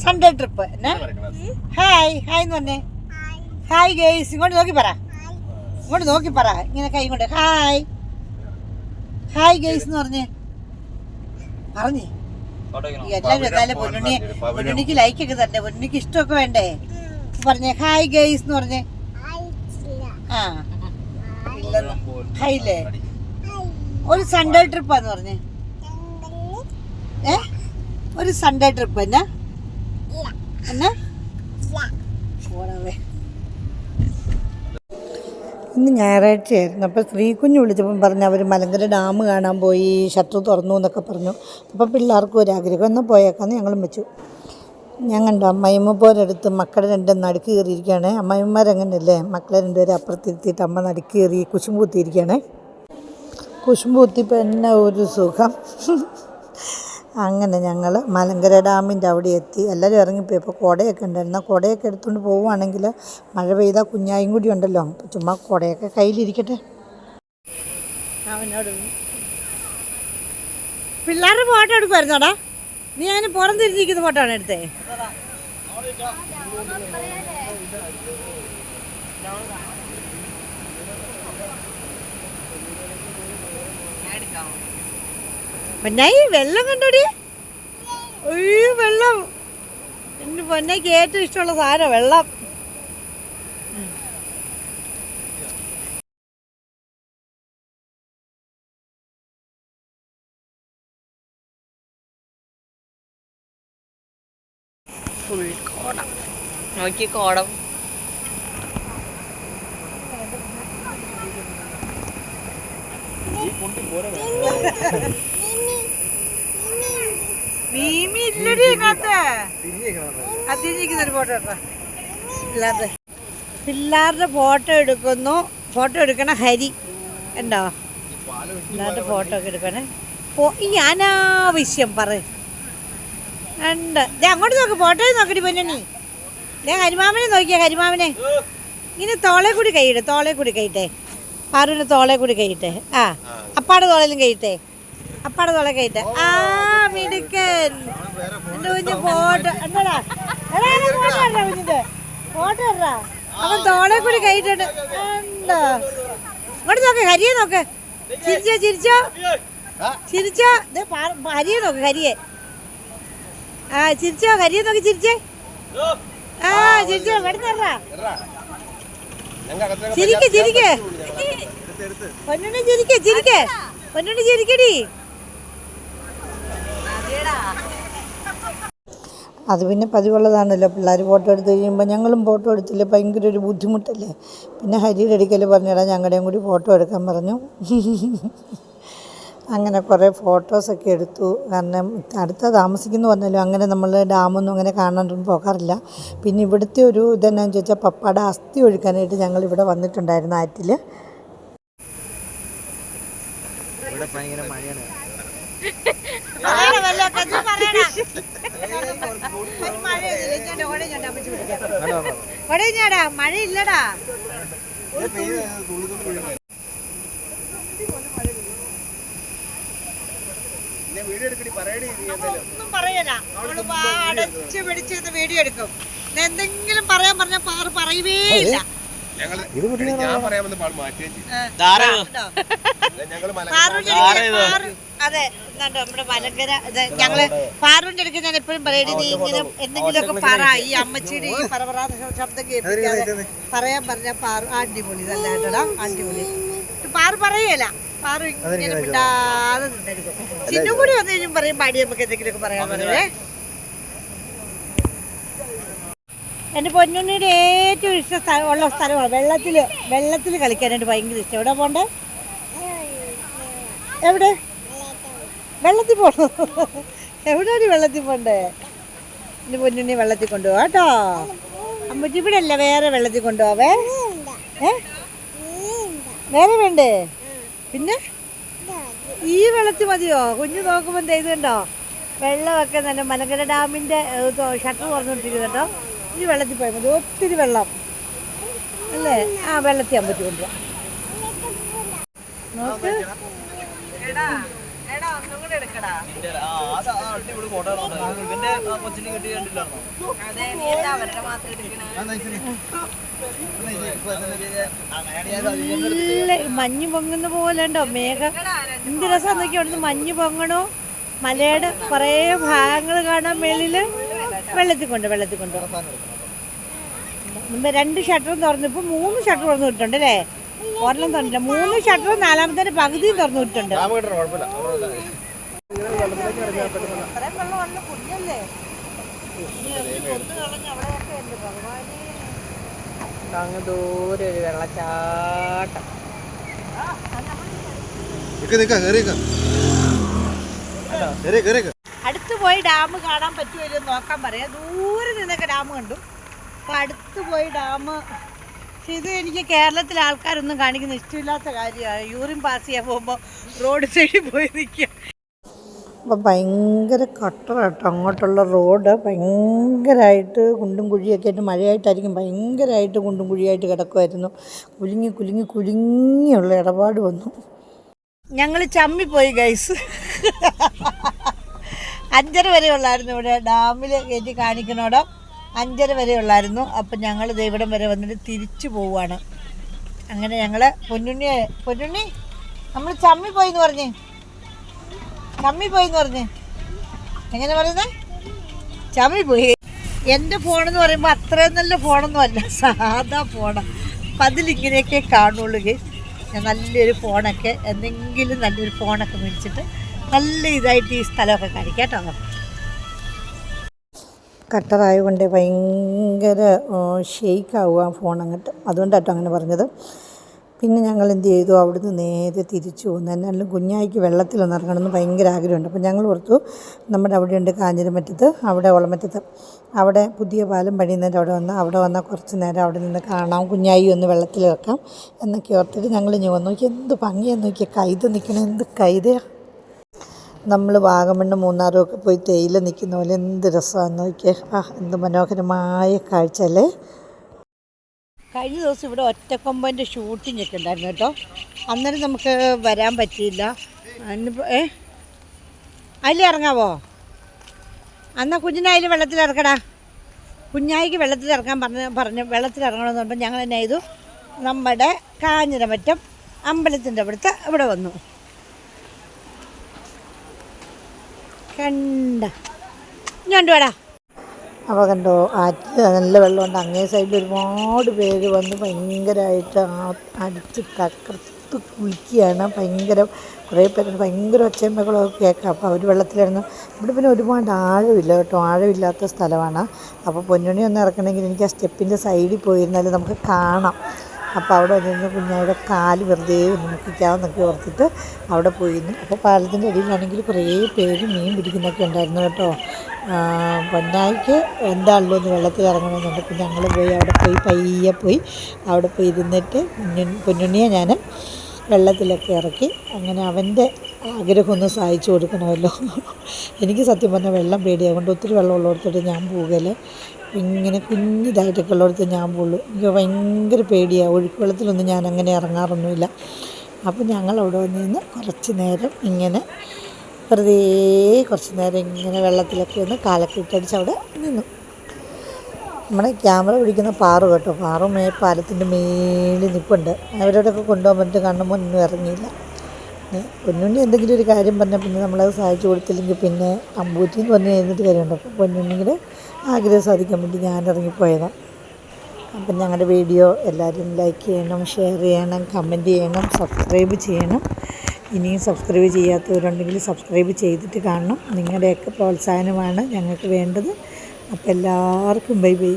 Sunday trip hi hi എന്ന് പറഞ്ഞേ hi guys ഇങ്ങോട്ട് നോക്കി പറ ഇങ്ങോട്ട് നോക്കി പറ ഇങ്ങനെ കൈ കൊണ്ട് ഹായ് ഹായ് ഗേയ്സ് എന്ന് പറഞ്ഞേ പറഞ്ഞേ എല്ലാവരും എന്തായാലും പൊന്നുണ്ണി പൊന്നുണ്ണിക്ക് ലൈക്ക് ഒക്കെ തരണ്ടേ? പൊന്നുണ്ണിക്ക് ഇഷ്ടമൊക്കെ വേണ്ടേ? പറഞ്ഞേ ഹായ് ഗേയ്സ് എന്ന് പറഞ്ഞേ. ആ. ഹായ് ഇല്ലേ ഒരു സൺഡേ ട്രിപ്പാന്ന് പറഞ്ഞേ. ഒരു സൺഡേ ട്രിപ്പ് എന്നാ ഇന്ന് ഞായറാഴ്ചയായിരുന്നു അപ്പോൾ ശ്രീകുഞ്ഞ് വിളിച്ചപ്പം പറഞ്ഞു അവർ മലങ്കര ഡാം കാണാൻ പോയി ഷട്ടർ തുറന്നു എന്നൊക്കെ പറഞ്ഞു. അപ്പോൾ പിള്ളേർക്കും ഒരാഗ്രഹം എന്നാൽ പോയേക്കാന്ന് ഞങ്ങളും വെച്ചു. ഞാൻ കണ്ടു അമ്മയമ്മ പോരടുത്ത് മക്കളെ രണ്ടും നടുക്ക് കയറിയിരിക്കുകയാണ്. അമ്മയമ്മമാരങ്ങനെയല്ലേ മക്കളെ രണ്ടുപേരും അപ്പുറത്തിരുത്തിയിട്ട് അമ്മ നടുക്ക് കയറി കുശുമ്പ് കുത്തിയിരിക്കുകയാണ്. കുശുമ്പ് കുത്തിയപ്പോൾ എന്നെ ഒരു സുഖം. അങ്ങനെ ഞങ്ങൾ മലങ്കര ഡാമിന്റെ അവിടെ എത്തി. എല്ലാവരും ഇറങ്ങിപ്പോയപ്പോൾ കുടയൊക്കെ ഉണ്ടായിരുന്നു. ആ കുടയൊക്കെ എടുത്തുകൊണ്ട് പോവുകയാണെങ്കിൽ മഴ പെയ്താൽ കുഞ്ഞായും കൂടി ഉണ്ടല്ലോ. ചുമ്മാ കുടയൊക്കെ കയ്യിലിരിക്കട്ടെ. അവനോട് പിള്ളേരുടെ ഫോട്ടോ എടുക്കുമായിരുന്നോടാ നീ അങ്ങനെ പുറം തിരിഞ്ഞിരിക്കുന്ന ഫോട്ടോ ആണ് എടുത്തേ? പൊന്നായി വെള്ളം കണ്ടോടി? അയ്യോ വെള്ളം. എന്റെ പൊന്നയ്ക്ക് ഏറ്റവും ഇഷ്ടമുള്ള സാധനം വെള്ളം. ഫുൾ കോടം. നോക്കി കോടം. മീമി ഇല്ലടി ഇതിനകത്ത്. അതിരിക്കുന്ന ഒരു ഫോട്ടോ എടുക്കാം പിള്ളേരുടെ പിള്ളേരുടെ ഫോട്ടോ എടുക്കുന്നു. ഫോട്ടോ എടുക്കണ ഹരി. ഉണ്ടോ പിള്ളേരുടെ ഫോട്ടോ ഒക്കെ എടുക്കണേ. ഈ അനാവശ്യം പറ ഉണ്ട് ദേ അങ്ങോട്ട് നോക്ക്. ഫോട്ടോ നോക്കടി പൊന്നണി ദേ ഹരിമാമനെ നോക്കിയാ ഹരിമാമനെ. ഇങ്ങനെ തോളെ കൂടി കൈയിട്ടെ തോളെ കൂടി കൈയിട്ടെ. പാറുവിന്റെ തോളെ കൂടി കൈയിട്ടെ. ആ അപ്പാടെ തോളയിലും കൈയിട്ടെ. അപ്പാടെ തോളെ കൈയിട്ടെ. ആ മിടുക്കൻ. എന്റെ കുഞ്ഞ് ഫോട്ടോ എന്താടാ? ഫോട്ടോ ഇടാ കുഞ്ഞിന്റെ? ഫോട്ടോ ഇടാ അവൻ തോളെ കൂടി കൈയിട്ടുണ്ട് ഉണ്ടോ ഇങ്ങോട്ട് നോക്ക് ഹരിയെ നോക്ക്. ചിരിച്ചോ ചിരിച്ചോ? ചിരിച്ചോ? ഹരിയെ നോക്ക് ഹരിയെ. ആ ചിരിച്ചോ ഹരിയെ നോക്കി ചിരിച്ചേ. ആ ചിരിച്ചോ വെടുന്നറാ ചിരിക്കേ ചിരിക്ക്. പൊന്നുണ്ണി ചിരിക്കേ ചിരിക്കേ. പൊന്നുണ്ണി ചിരിക്കടി. അത് പിന്നെ പതിവുള്ളതാണല്ലോ. പിള്ളേർ ഫോട്ടോ എടുത്ത് കഴിയുമ്പോൾ ഞങ്ങളും ഫോട്ടോ എടുത്തില്ല? ഭയങ്കര ഒരു ബുദ്ധിമുട്ടല്ലേ? പിന്നെ ഹരിയുടെ അടിക്കൽ പറഞ്ഞിടാം ഞങ്ങളുടെയും കൂടി ഫോട്ടോ എടുക്കാൻ പറഞ്ഞു. അങ്ങനെ കുറേ ഫോട്ടോസൊക്കെ എടുത്തു. കാരണം അടുത്ത താമസിക്കുന്നു പറഞ്ഞാലും അങ്ങനെ നമ്മൾ ഡാമൊന്നും അങ്ങനെ കാണാനൊന്നും പോകാറില്ല. പിന്നെ ഇവിടുത്തെ ഒരു ഇതെന്നാന്ന് ചോദിച്ചാൽ പപ്പാടെ അസ്ഥി ഒഴുക്കാനായിട്ട് ഞങ്ങൾ ഇവിടെ വന്നിട്ടുണ്ടായിരുന്നു ആറ്റിൽ. ഇവിടെ ഭയങ്കര മഴയാണ്. മഴ ഇല്ലടാ ഒന്നും പറയല അവൾ അടച്ച് പിടിച്ചിരുന്ന് വീഡിയോ എടുക്കും. എന്തെങ്കിലും പറയാൻ പറഞ്ഞ പാറ് പറയുവേ ഇല്ല ഞങ്ങൾ ഞാൻ പറയാമെന്ന് പാട് മാറ്റുകയും ചെയ്തു ഉണ്ടോ? ഞങ്ങൾ മല പാറുവിന്റെ അടുക്കൽ പാറു- അതെ എന്നാണ്ടോ നമ്മുടെ മലങ്കര ഇത് ഞങ്ങൾ പാറുവിന്റെ അടുക്ക് ഞാൻ എപ്പോഴും പറയടി നീ ഇങ്ങനെ എന്തെങ്കിലുമൊക്കെ പറ ഈ അമ്മച്ചിയുടെ ഈ പറപറാന്ന് ശബ്ദം കേൾപ്പിക്കാതെ പറയാൻ പറഞ്ഞ പാറു അടിപൊളി നല്ല കേട്ടോടാ അടിപൊളി. പാറു പറയല. പാറു ഇങ്ങനെ വിടാതെ നിന്നിരിക്കും. ചിന്നും കൂടി വന്നു കഴിഞ്ഞാൽ പറയും പാടി നമുക്ക് എന്തെങ്കിലുമൊക്കെ പറയാൻ പറയേ എന്റെ പൊന്നുണ്ണിയുടെ ഏറ്റവും ഇഷ്ട സ്ഥലം ഉള്ള സ്ഥലമാണ്. വെള്ളത്തിൽ വെള്ളത്തിൽ കളിക്കാനായിട്ട് ഭയങ്കര ഇഷ്ടം. എവിടെ പോണ്ടേ? എവിടെ? വെള്ളത്തിൽ പോണോ എവിടെയാണ് വെള്ളത്തിൽ പോണ്ടേ? എന്റെ പൊന്നുണ്ണി വെള്ളത്തിൽ കൊണ്ടുപോവാ കേട്ടോ. അമ്മച്ചി ഇവിടെ അല്ല വേറെ വെള്ളത്തിൽ കൊണ്ടുപോവേ. ഏ? വേറെ വേണ്ടേ? പിന്നെ? ഈ വെള്ളത്തിൽ മതിയോ? കുഞ്ഞു നോക്കുമ്പോൾ ഇത് കണ്ടോ? വെള്ളമൊക്കെ നല്ല മലങ്കര ഡാമിന്റെ ഷട്ടർ തുറന്നുകൊണ്ടിരിക്കുന്നു കേട്ടോ. ഈ വെള്ളത്തിൽ പോയാൽ മതി. ഒത്തിരി വെള്ളം. അല്ലേ? ആ വെള്ളത്തിൽ അമ്പത്തി കൊണ്ട് നോക്ക്. മഞ്ഞ് പൊങ്ങുന്ന പോലെ ഉണ്ടോ? മേഘം. എന്ത് രസം നോക്കി അവിടുന്ന് മഞ്ഞ് പൊങ്ങണോ? മലയുടെ കുറേ ഭാഗങ്ങൾ കാണാൻ മേളിൽ വെള്ളത്തിൽ കൊണ്ട് വെള്ളത്തിൽ കൊണ്ട് മുമ്പ് രണ്ട് ഷട്ടറും തുറന്നു ഇപ്പൊ മൂന്ന് ഷട്ടർ തുറന്നു വിട്ടുണ്ട് അല്ലേ? ഒരെണ്ണം തുറന്നില്ല. മൂന്ന് ഷട്ടറും നാലാമത്തെ പകുതിയും തുറന്നു വിട്ടുണ്ട് ഇത്രയും വെള്ളമുള്ള കുഞ്ഞല്ലേ? അങ്ങ് ദൂരെ ഒരു വെള്ളച്ചാട്ടം. അടുത്ത് പോയി ഡാം കാണാൻ പറ്റുമല്ലോ എന്ന് നോക്കാൻ പറയാം. ദൂരെ നിന്നൊക്കെ ഡാം കണ്ടു. അപ്പം അടുത്ത് പോയി ഡാം. പക്ഷെ ഇത് എനിക്ക് കേരളത്തിലെ ആൾക്കാരൊന്നും കാണിക്കുന്ന ഇഷ്ടമില്ലാത്ത കാര്യമാണ്. യൂറിൻ പാസ് ചെയ്യാൻ പോകുമ്പോൾ റോഡ് സൈഡിൽ പോയി നിൽക്കുക. അപ്പം ഭയങ്കര കട്ടറാട്ടോ. അങ്ങോട്ടുള്ള റോഡ് ഭയങ്കരമായിട്ട് കുണ്ടും കുഴിയൊക്കെ ആയിട്ട് മഴയായിട്ടായിരിക്കും ഭയങ്കരമായിട്ട് കുണ്ടും കുഴിയായിട്ട് കിടക്കുമായിരുന്നു കുലുങ്ങി കുലുങ്ങി കുലുങ്ങിയുള്ള ഇടപാട് വന്നു. ഞങ്ങൾ ചമ്മിപ്പോയി ഗൈസ് അഞ്ചര വരെ ഉള്ളായിരുന്നു ഇവിടെ ഡാമിൽ കയറ്റി കാണിക്കണോടം അഞ്ചര വരെ ഉള്ളായിരുന്നു അപ്പം ഞങ്ങൾ ഇവിടം വരെ വന്നിട്ട് തിരിച്ചു പോവുകയാണ്. അങ്ങനെ ഞങ്ങൾ പൊന്നുണ്ണിയെ പൊന്നുണ്ണി നമ്മൾ ചമ്മി പോയി എന്ന് പറഞ്ഞേ. ചമ്മി പോയി എന്ന് പറഞ്ഞേ. എങ്ങനെ പറയുന്നത് ചമ്മി പോയി. എന്റെ ഫോണെന്ന് പറയുമ്പോൾ അത്രയും നല്ല ഫോണൊന്നും അല്ല സാധാ ഫോണാണ് അപ്പം അതിലിങ്ങനെയൊക്കെ കാണുള്ളൂ. ഞാൻ നല്ലൊരു ഫോണൊക്കെ എന്തെങ്കിലും നല്ലൊരു ഫോണൊക്കെ മേടിച്ചിട്ട് നല്ല ഇതായിട്ട് ഈ സ്ഥലമൊക്കെ കാണിക്കാം കേട്ടോ. കട്ടറായതുകൊണ്ട് ഭയങ്കര ഷെയ്ക്കാവുക ഫോൺ അങ്ങോട്ട്. അതുകൊണ്ടാട്ടോ അങ്ങനെ പറഞ്ഞത്. പിന്നെ ഞങ്ങൾ എന്ത് ചെയ്തു? അവിടുന്ന് നേരെ തിരിച്ചു പോകുന്നു എന്നാലും കുഞ്ഞായിക്ക് വെള്ളത്തിലൊന്ന് ഇറങ്ങണമെന്ന് ഭയങ്കര ആഗ്രഹമുണ്ട്. അപ്പോൾ ഞങ്ങൾ ഓർത്തു നമ്മുടെ അവിടെയുണ്ട് കാഞ്ഞിരമറ്റത്ത് അവിടെ ഒളമറ്റത്ത് അവിടെ പുതിയ പാലം പണിയുന്നതിന്റെ അവിടെ വന്ന് അവിടെ വന്നാൽ കുറച്ച് നേരം അവിടെ നിന്ന് കാണാം. കുഞ്ഞായി ഒന്ന് വെള്ളത്തിൽ വെക്കാം എന്നൊക്കെ ഓർത്തിട്ട് ഞങ്ങൾ ഇനി വന്നു. നോക്കി എന്ത് ഭംഗിയെന്ന് നോക്കിയാൽ കൈത നിൽക്കണം. എന്ത് കൈതയാണ് നമ്മൾ വാഗമണ്ണ് മൂന്നാറും ഒക്കെ പോയി തേയില നിൽക്കുന്ന പോലെ എന്ത് രസമാണെന്ന് നോക്കിയേ. ആ എന്ത് മനോഹരമായ കാഴ്ച അല്ലേ? കഴിഞ്ഞ ദിവസം ഇവിടെ ഒറ്റക്കൊമ്പന്റെ ഷൂട്ടിംഗ് ഒക്കെ ഉണ്ടായിരുന്നു കേട്ടോ. അന്നേരം നമുക്ക് വരാൻ പറ്റിയില്ല. ഏ? അതിൽ ഇറങ്ങാവോ? അന്നാ കുഞ്ഞിനെ വെള്ളത്തിൽ ഇറക്കടാ. കുഞ്ഞായിക്ക് വെള്ളത്തിൽ ഇറക്കാൻ പറഞ്ഞ് പറഞ്ഞു വെള്ളത്തിൽ ഇറങ്ങണമെന്ന് പറഞ്ഞപ്പോൾ ഞങ്ങൾ തന്നെ ചെയ്തു? നമ്മുടെ കാഞ്ഞിരമറ്റം അമ്പലത്തിന്റെ അവിടുത്തെ ഇവിടെ വന്നു. കണ്ട. ഇഞ്ഞോണ്ട് വേടാ. അപ്പോൾ കണ്ടോ ആറ്റിൽ നല്ല വെള്ളമുണ്ട് അങ്ങേ സൈഡിൽ ഒരുപാട് പേര് വന്ന് ഭയങ്കരമായിട്ട് അടിച്ച് തകർത്ത് കുളിക്കുകയാണ്. ഭയങ്കര കുറേ പേര് ഭയങ്കര ഒച്ചയും കേൾക്കാം. അപ്പോൾ അവർ വെള്ളത്തിലിരുന്ന് ഇവിടെ പിന്നെ ഒരുപാട് ആഴമില്ല കേട്ടോ. ആഴമില്ലാത്ത സ്ഥലമാണ്. അപ്പോൾ പൊന്നുണി ഒന്ന് ഇറക്കണമെങ്കിൽ എനിക്ക് ആ സ്റ്റെപ്പിന്റെ സൈഡിൽ പോയിരുന്നാൽ നമുക്ക് കാണാം. അപ്പോൾ അവിടെ വന്നിരുന്ന കുഞ്ഞായുടെ കാൽ വെറുതെ ഒന്ന് മുക്കിക്കാമെന്നൊക്കെ ഓർത്തിട്ട് അവിടെ പോയിരുന്നു. അപ്പോൾ പാലത്തിന്റെ അടിയിലാണെങ്കിൽ കുറേ പേര് മീൻ പിടിക്കുന്നൊക്കെ ഉണ്ടായിരുന്നു കേട്ടോ. പൊന്നായിക്ക് എന്താണല്ലോ ഒന്ന് വെള്ളത്തിൽ ഇറങ്ങണമെന്നുണ്ട്. അപ്പോൾ ഞങ്ങൾ പോയി അവിടെ പോയി പയ്യെ പോയി അവിടെ പോയി ഇരുന്നിട്ട് പൊന്നുണ്ണിയെ ഞാൻ വെള്ളത്തിലൊക്കെ ഇറക്കി. അങ്ങനെ അവന്റെ ആഗ്രഹമൊന്നും സഹായിച്ചു കൊടുക്കണമല്ലോ. എനിക്ക് സത്യം പറഞ്ഞാൽ വെള്ളം പേടിയാകൊണ്ട് ഒത്തിരി വെള്ളം ഉള്ളിടത്തോട്ട് ഞാൻ പോകുകയില്ല ഇങ്ങനെ കുഞ്ഞിതായിട്ടൊക്കെ ഉള്ളിടത്ത് ഞാൻ പോകുള്ളൂ എനിക്ക് ഭയങ്കര പേടിയാണ് ഒഴുക്ക് വെള്ളത്തിലൊന്നും ഞാൻ അങ്ങനെ ഇറങ്ങാറൊന്നുമില്ല. അപ്പോൾ ഞങ്ങൾ അവിടെ നിന്ന് കുറച്ച് നേരം ഇങ്ങനെ വെറുതെ കുറച്ച് നേരം ഇങ്ങനെ വെള്ളത്തിലൊക്കെ ഒന്ന് കാലൊക്കെ ഇട്ടടിച്ച് അവിടെ നിന്നു. നമ്മുടെ ക്യാമറ പിടിക്കുന്ന പാറു കേട്ടോ. പാറു മേ പാലത്തിന്റെ മേളിൽ നിൽപ്പുണ്ട് അവരോടൊക്കെ കൊണ്ടുപോകാൻ പറ്റും കാണുമ്പോൾ ഒന്നും ഇറങ്ങിയില്ല. പൊന്നുണ്ണി എന്തെങ്കിലും ഒരു കാര്യം പറഞ്ഞാൽ പിന്നെ നമ്മളത് സഹായിച്ചു കൊടുത്തില്ലെങ്കിൽ പിന്നെ അമ്പൂറ്റി എന്ന് പറഞ്ഞ് കഴിഞ്ഞിട്ട് കാര്യമുണ്ട്. അപ്പോൾ പൊന്നുണ്ണിയുടെ ആഗ്രഹം സാധിക്കാൻ വേണ്ടി ഞാൻ ഇറങ്ങിപ്പോയതാണ് അപ്പം ഞങ്ങളുടെ വീഡിയോ എല്ലാവരും ലൈക്ക് ചെയ്യണം ഷെയർ ചെയ്യണം കമന്റ് ചെയ്യണം സബ്സ്ക്രൈബ് ചെയ്യണം. ഇനിയും സബ്സ്ക്രൈബ് ചെയ്യാത്തവരുണ്ടെങ്കിൽ സബ്സ്ക്രൈബ് ചെയ്തിട്ട് കാണണം. നിങ്ങളുടെയൊക്കെ പ്രോത്സാഹനമാണ് ഞങ്ങൾക്ക് വേണ്ടത്. അപ്പോൾ എല്ലാവർക്കും ബൈ ബൈ